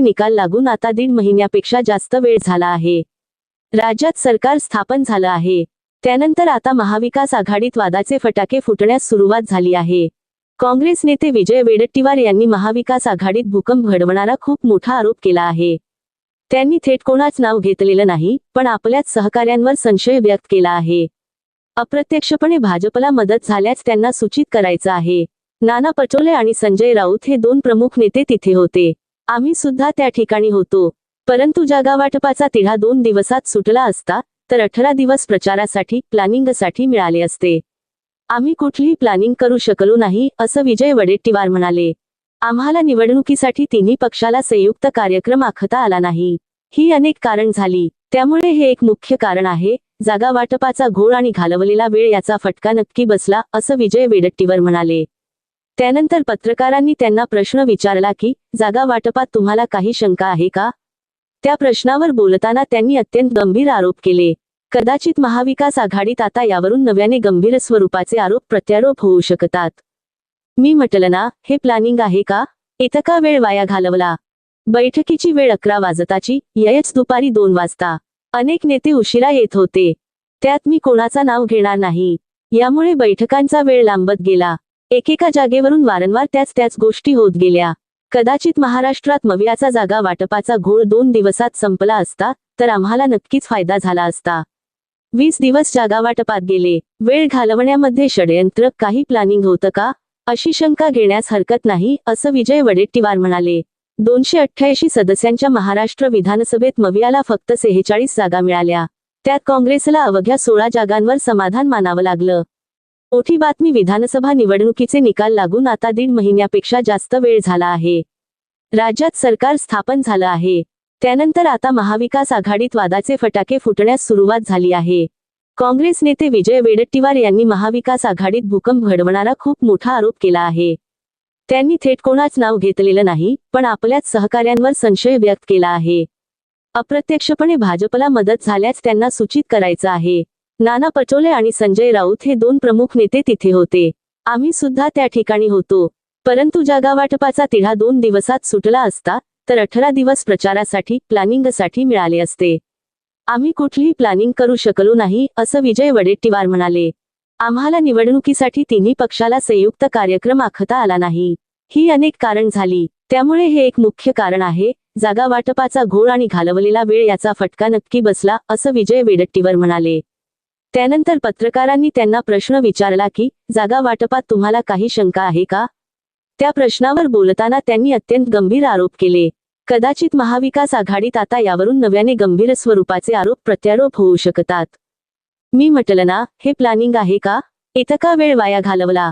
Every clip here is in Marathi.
निकाल लागून आता दीड महिन्यापेक्षा जास्त वेळ झाला आहे. राज्यात सरकार स्थापन झालं आहे. त्यानंतर आता महाविकास आघाडीत वादाचे फटाके फुटण्यास सुरुवात झाली आहे. काँग्रेस नेते विजय वेडट्टीवार यांनी महाविकास आघाडीत भूकंप घडवणारा खूप मोठा आरोप केला आहे. त्यांनी थेट कोणाच नाव घेतलेलं नाही पण आपल्याच सहकाऱ्यांवर संशय व्यक्त केला आहे. अप्रत्यक्षपणे भाजपला मदत झाल्यास त्यांना सूचित करायचं आहे. नाना पटोले आणि संजय राऊत हे दोन प्रमुख नेते तिथे होते. आम्ही सुद्धा त्या ठिकाणी होतो. परंतु जागावाटपाचा तिढा दोन दिवसात सुटला असता तर अठरा दिवस प्रचारासाठी प्लॅनिंगसाठी मिळाले असते. आम्ही कुठलीही प्लॅनिंग करू शकलो नाही असं विजय वडेट्टीवार म्हणाले. आम्हाला निवडणुकीसाठी तिन्ही पक्षाला संयुक्त कार्यक्रम आखता आला नाही. ही अनेक कारण झाली. त्यामुळे हे एक मुख्य कारण आहे जागा वाटपाचा घोळ आणि घालवलेला वेळ याचा फटका नक्की बसला असं विजय वेडट्टीवर म्हणाले. त्यानंतर पत्रकारांनी त्यांना प्रश्न विचारला की जागा वाटपात तुम्हाला काही शंका आहे का? त्या प्रश्नावर बोलताना त्यांनी अत्यंत गंभीर आरोप केले. कदाचित महाविकास आघाडीत आता यावरून नव्याने गंभीर स्वरूपाचे आरोप प्रत्यारोप होऊ शकतात. मी म्हटलं ना हे प्लॅनिंग आहे का? इतका वेळ वाया घालवला. बैठकीची वेळ अकरा वाजताची ययच दुपारी दोन वाजता. अनेक नेते उशिरा येत होते. त्यात मी कोणाचा नाव घेणार नाही. यामुळे बैठकांचा वेळ लांबत गेला. एकेका जागेवरून वारंवार त्याच त्याच गोष्टी होत गेल्या. कदाचित महाराष्ट्रात मवियाचा जागा वाटपाचा घोळ दोन दिवसात संपला असता तर आम्हाला नक्कीच फायदा झाला असता. वीस दिवस जागा वाटपात गेले. वेळ घालवण्यामध्ये षडयंत्र काही प्लॅनिंग होतं का? अशी शंका घेण्यास हरकत नाही असं विजय वडेट्टीवार म्हणाले. दोनशे अठ्ठ्याऐंशी सदस्यांच्या महाराष्ट्र विधानसभेत मवियाला फक्त सेहेचाळीस जागा मिळाल्या. त्यात काँग्रेसला अवघ्या सोळा जागांवर समाधान मानावं लागलं. मोठी बातमी विधानसभा निवडणुकीचे निकाल लागून आता दीड महिन्यापेक्षा जास्त वेळ झाला आहे. राज्यात सरकार स्थापन झालं आहे. त्यानंतर आता महाविकास आघाडीत वादाचे फटाके फुटण्यास सुरुवात झाली आहे. काँग्रेस नेते विजय वेडट्टीवार यांनी महाविकास आघाडीत भूकंप घडवणारा खूप मोठा आरोप केला आहे. त्यांनी थेट कोणाच नाव घेतलेलं नाही पण आपल्याच सहकाऱ्यांवर संशय व्यक्त केला आहे. अप्रत्यक्षपणे भाजपला मदत झाल्यास त्यांना सूचित करायचं आहे. नाना पटोले आणि संजय राऊत हे दोन प्रमुख नेते तिथे होते. आम्ही सुद्धा त्या ठिकाणी होतो. परंतु जागावाटपाचा तिढा दोन दिवसात सुटला असता तर अठरा दिवस प्रचारासाठी प्लॅनिंगसाठी मिळाले असते. आम्ही कुठलीही प्लॅनिंग करू शकलो नाही असं विजय वडेट्टीवार म्हणाले. आम्हाला निवडणुकीसाठी तिन्ही पक्षाला संयुक्त कार्यक्रम आखता आला नाही. ही अनेक कारण झाली. त्यामुळे हे एक मुख्य कारण आहे जागा वाटपाचा घोळ आणि घालवलेला वेळ याचा फटका नक्की बसला असं विजय वेडट्टीवर म्हणाले. त्यानंतर पत्रकारांनी त्यांना प्रश्न विचारला की जागा वाटपात तुम्हाला काही शंका आहे का? त्या प्रश्नावर बोलताना त्यांनी अत्यंत गंभीर आरोप केले. कदाचित महाविकास आघाडीत आता यावरून नव्याने गंभीर स्वरूपाचे आरोप प्रत्यारोप होऊ शकतात. मी म्हटलं ना हे प्लॅनिंग आहे का? इतका वेळ वाया घालवला.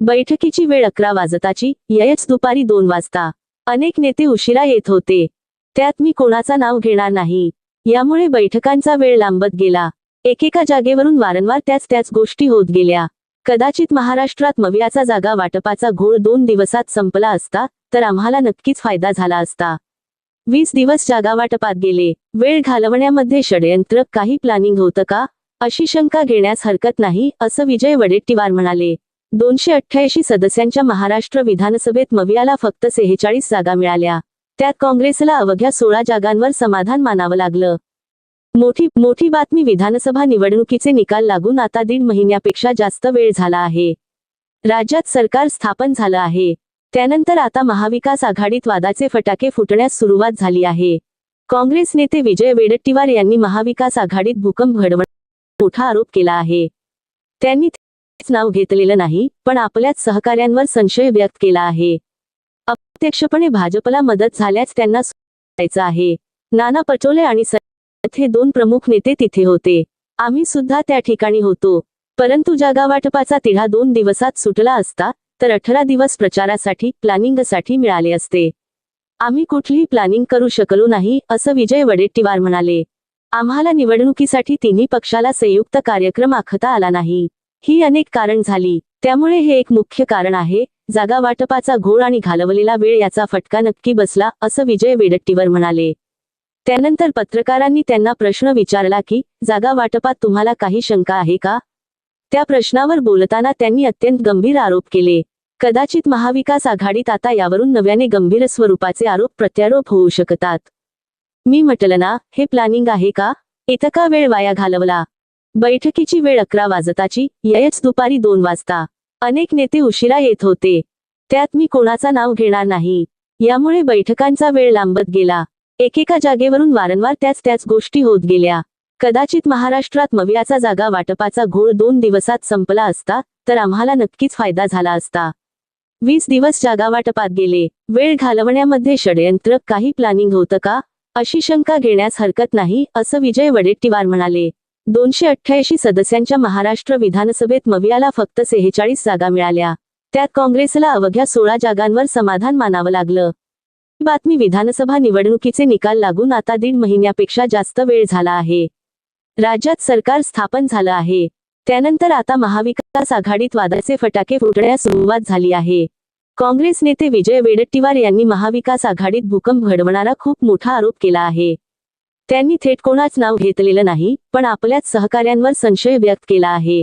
बैठकीची वेळ अकरा वाजताची ययच दुपारी दोन वाजता. अनेक नेते उशिरा येत होते. त्यात मी कोणाचा नाव घेणार नाही. यामुळे बैठकांचा वेळ लांबत गेला. एकेका जागेवरून वारंवार त्याच त्याच गोष्टी होत गेल्या. कदाचित महाराष्ट्रात मवियाचा जागा वाटपाचा घोळ दोन दिवसात संपला असता तर आम्हाला नक्कीच फायदा झाला असता. वीस दिवस जागा वाटपात गेले. वेळ घालवण्यामध्ये षडयंत्र काही प्लॅनिंग होतं का? अशी शंका घेण्यास हरकत नाही असं विजय वडेट्टीवार म्हणाले. दोनशे अठ्ठ्याऐंशी सदस्यांच्या महाराष्ट्र विधानसभेत मवियाला फक्त सेहेचाळीस जागा मिळाल्या. त्यात काँग्रेसला अवघ्या सोळा जागांवर समाधान मानावं लागलं. मोठी मोठी बातमी विधानसभा निवडणुकीचे निकाल लागून आता दीड महिन्यापेक्षा जास्त वेळ झाला आहे. राज्यात सरकार स्थापन झालं आहे. त्यानंतर आता महाविकास आघाडीत वादाचे फटाके फुटण्यास सुरुवात झाली आहे. काँग्रेस नेते विजय वेडट्टीवार यांनी महाविकास आघाडीत भूकंप घडवण्याचा मोठा आरोप केला आहे. त्यांनी नाव घेतलेलं नाही पण आपल्याच सहकार्यांवर संशय व्यक्त केला आहे. अप्रत्यक्षपणे भाजपला मदत झाल्यास त्यांना आहे. नाना पटोले आणि हे दोन प्रमुख नेते तिथे होते. आम्ही सुद्धा त्या ठिकाणी होतो. परंतु जागावाटपाचा तिढा दोन दिवसात सुटला असता तर अठरा दिवस प्रचारासाठी प्लॅनिंगसाठी मिळाले असते. आम्ही कुठलीही प्लॅनिंग करू शकलो नाही असं विजय वडेट्टीवार म्हणाले. आम्हाला निवडणुकीसाठी तिन्ही पक्षाला संयुक्त कार्यक्रम आखता आला नाही. ही अनेक कारण झाली. त्यामुळे हे एक मुख्य कारण आहे जागा वाटपाचा घोळ आणि घालवलेला वेळ याचा फटका नक्की बसला असं विजय वेडट्टीवर म्हणाले. त्यानंतर पत्रकारांनी त्यांना प्रश्न विचारला की जागा वाटपात तुम्हाला काही शंका आहे का? त्या प्रश्नावर बोलताना त्यांनी अत्यंत गंभीर आरोप केले. कदाचित महाविकास आघाडीत आता यावरून नव्याने गंभीर स्वरूपाचे आरोप प्रत्यारोप होऊ शकतात. मी म्हटलं ना हे प्लॅनिंग आहे का? इतका वेळ वाया घालवला. बैठकीची वेळ अकरा वाजताची ययच दुपारी दोन वाजता. अनेक नेते उशिरा येत होते. त्यात मी कोणाचा नाव घेणार नाही. यामुळे बैठकांचा वेळ लांबत गेला. एकेका जागेवरून वारंवार त्याच त्याच गोष्टी होत गेल्या. कदाचित महाराष्ट्रात मवियाचा जागा वाटपाचा घोळ दोन दिवसात संपला असता तर आम्हाला नक्कीच फायदा झाला असता. वीस दिवस जागा वाटपात गेले. वेळ घालवण्यामध्ये षडयंत्र काही प्लॅनिंग होतं का? अशी शंका घेण्यास हरकत नाही असं विजय वडेट्टीवार म्हणाले. दोनशे अठ्ठ्याऐंशी सदस्यांच्या महाराष्ट्र विधानसभेत मवियाला फक्त सेहेचाळीस जागा मिळाल्या. त्यात काँग्रेसला अवघ्या सोळा जागांवर समाधान मानावं लागलं. बातमी विधानसभा निवडणुकीचे निकाल लागून आता दीड महिन्यापेक्षा जास्त वेळ झाला आहे. राज्यात सरकार स्थापन झालं आहे. त्यानंतर आता महाविकास आघाडीत वादाचे फटाके फुटण्यास सुरुवात झाली आहे. काँग्रेस नेते विजय वेडट्टीवार यांनी महाविकास आघाडीत भूकंप घडवणारा खूप मोठा आरोप केला आहे. त्यांनी थेट कोणाच नाव घेतलेलं नाही पण आपल्याच सहकाऱ्यांवर संशय व्यक्त केला आहे.